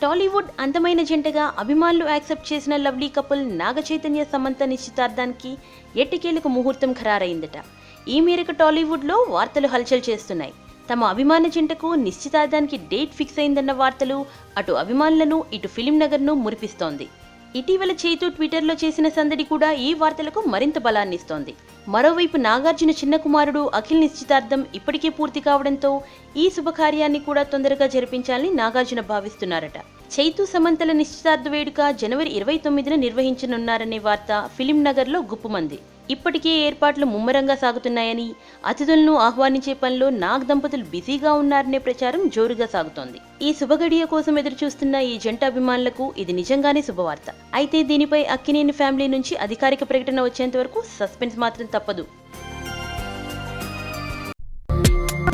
టాలీవుడ్ అందమైన జంటగా అభిమానులు యాక్సెప్ట్ చేసిన లవ్లీ కపుల్ నాగ చైతన్య సమంత నిశ్చితార్థానికి ఎట్టికేలకు ముహూర్తం ఖరారైందట. ఈ మేరకు టాలీవుడ్లో వార్తలు హల్చల్ చేస్తున్నాయి. తమ అభిమాన జంటకు నిశ్చితార్థానికి డేట్ ఫిక్స్ అయిందన్న వార్తలు అటు అభిమానులను ఇటు ఫిలిం నగర్ను మురిపిస్తోంది. ఇటీవల చేతు ట్విట్టర్లో చేసిన సందడి కూడా ఈ వార్తలకు మరింత బలాన్నిస్తోంది. మరోవైపు నాగార్జున చిన్న కుమారుడు అఖిల్ నిశ్చితార్థం ఇప్పటికే పూర్తి కావడంతో ఈ శుభకార్యాన్ని కూడా తొందరగా జరిపించాలని నాగార్జున భావిస్తున్నారట. చైతు సమంతల నిశ్చితార్థ వేడుక జనవరి ఇరవై తొమ్మిదిన నిర్వహించనున్నారనే వార్త ఫిలిం నగర్లో గుప్పుమంది. ఇప్పటికే ఏర్పాట్లు ముమ్మరంగా సాగుతున్నాయని అతిథులను ఆహ్వానించే పనిలో నాగ్ దంపతులు బిజీగా ఉన్నారనే ప్రచారం జోరుగా సాగుతోంది. ఈ శుభగడియ కోసం ఎదురుచూస్తున్న ఈ జంట అభిమానులకు ఇది నిజంగానే శుభవార్త. అయితే దీనిపై అక్కినేని ఫ్యామిలీ నుంచి అధికారిక ప్రకటన వచ్చేంత వరకు సస్పెన్స్ మాత్రం తప్పదు.